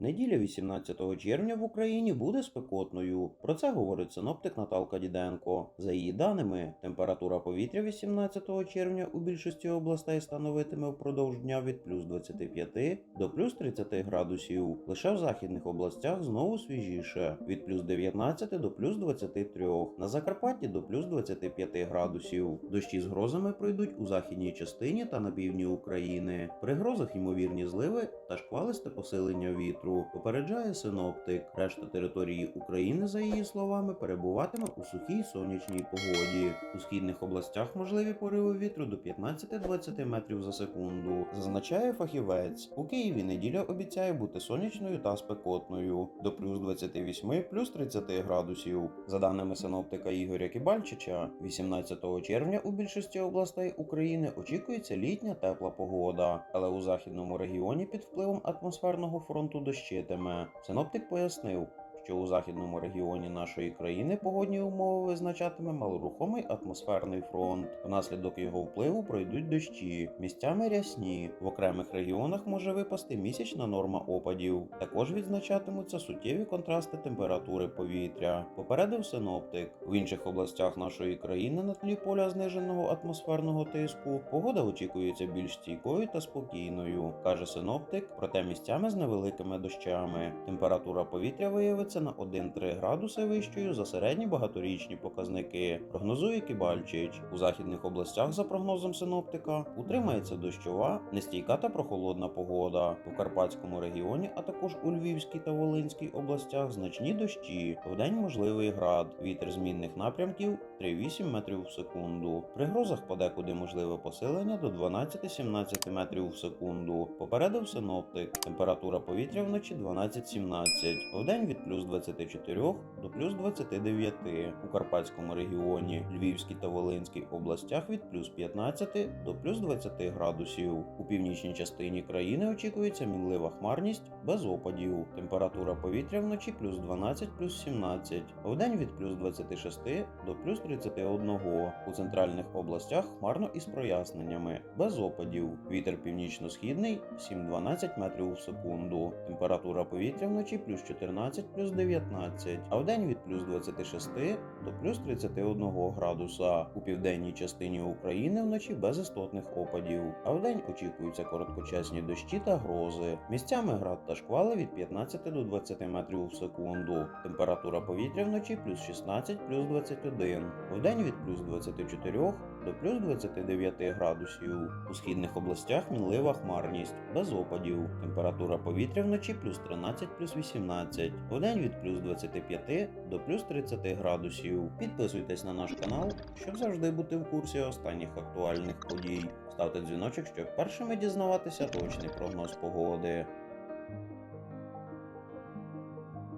Неділя 18 червня в Україні буде спекотною. Про це говорить синоптик Наталка Діденко. За її даними, температура повітря 18 червня у більшості областей становитиме впродовж дня від плюс 25 до плюс 30 градусів. Лише в західних областях знову свіжіше від плюс 19 до плюс 23. На Закарпатті до плюс 25 градусів. Дощі з грозами пройдуть у західній частині та на півдні України. При грозах ймовірні зливи та шквалисте посилення вітру. Попереджає синоптик. Решта території України, за її словами, перебуватиме у сухій сонячній погоді. У східних областях можливі пориви вітру до 15-20 метрів за секунду. Зазначає фахівець. У Києві неділя обіцяє бути сонячною та спекотною до плюс 28, плюс 30 градусів. За даними синоптика Ігоря Кібальчича, 18 червня у більшості областей України очікується літня тепла погода, але у західному регіоні під впливом атмосферного фронту дощитиме. Синоптик пояснив. Що у західному регіоні нашої країни погодні умови визначатиме малорухомий атмосферний фронт. Внаслідок його впливу пройдуть дощі, місцями рясні. В окремих регіонах може випасти місячна норма опадів. Також відзначатимуться суттєві контрасти температури повітря. Попередив синоптик. В інших областях нашої країни на тлі поля зниженого атмосферного тиску погода очікується більш стійкою та спокійною, каже синоптик, проте місцями з невеликими дощами. Температура повітря виявиться на 1-3 градуси вищою за середні багаторічні показники. Прогнозує Кібальчич. У західних областях, за прогнозом синоптика, утримається дощова, нестійка та прохолодна погода. У Карпатському регіоні, а також у Львівській та Волинській областях значні дощі. Вдень можливий град. Вітер змінних напрямків 3,8 метрів в секунду. При грозах подекуди можливе посилення до 12-17 метрів в секунду. Попередив синоптик. Температура повітря вночі 12-17. Вдень від плюс 24 до плюс 29. У Карпатському регіоні, Львівській та Волинській областях від плюс 15 до плюс 20 градусів. У північній частині країни очікується мінлива хмарність без опадів. Температура повітря вночі плюс 12 плюс 17. Вдень від плюс 26 до плюс 31. У центральних областях хмарно із проясненнями, без опадів. Вітер північно-східний 7-12 метрів в секунду. Температура повітря вночі плюс 14 плюс 19, а вдень від плюс 26 до плюс 31 градуса. У південній частині України вночі без істотних опадів, а вдень очікуються короткочасні дощі та грози. Місцями град та шквали від 15 до 20 метрів в секунду. Температура повітря вночі плюс 16 плюс 21, вдень від плюс 24 до плюс 29 градусів. У східних областях мінлива хмарність, без опадів. Температура повітря вночі плюс 13 плюс 18, вдень від плюс 25 до плюс 30 градусів. Підписуйтесь на наш канал, щоб завжди бути в курсі останніх актуальних подій. Ставте дзвіночок, щоб першими дізнаватися точний прогноз погоди.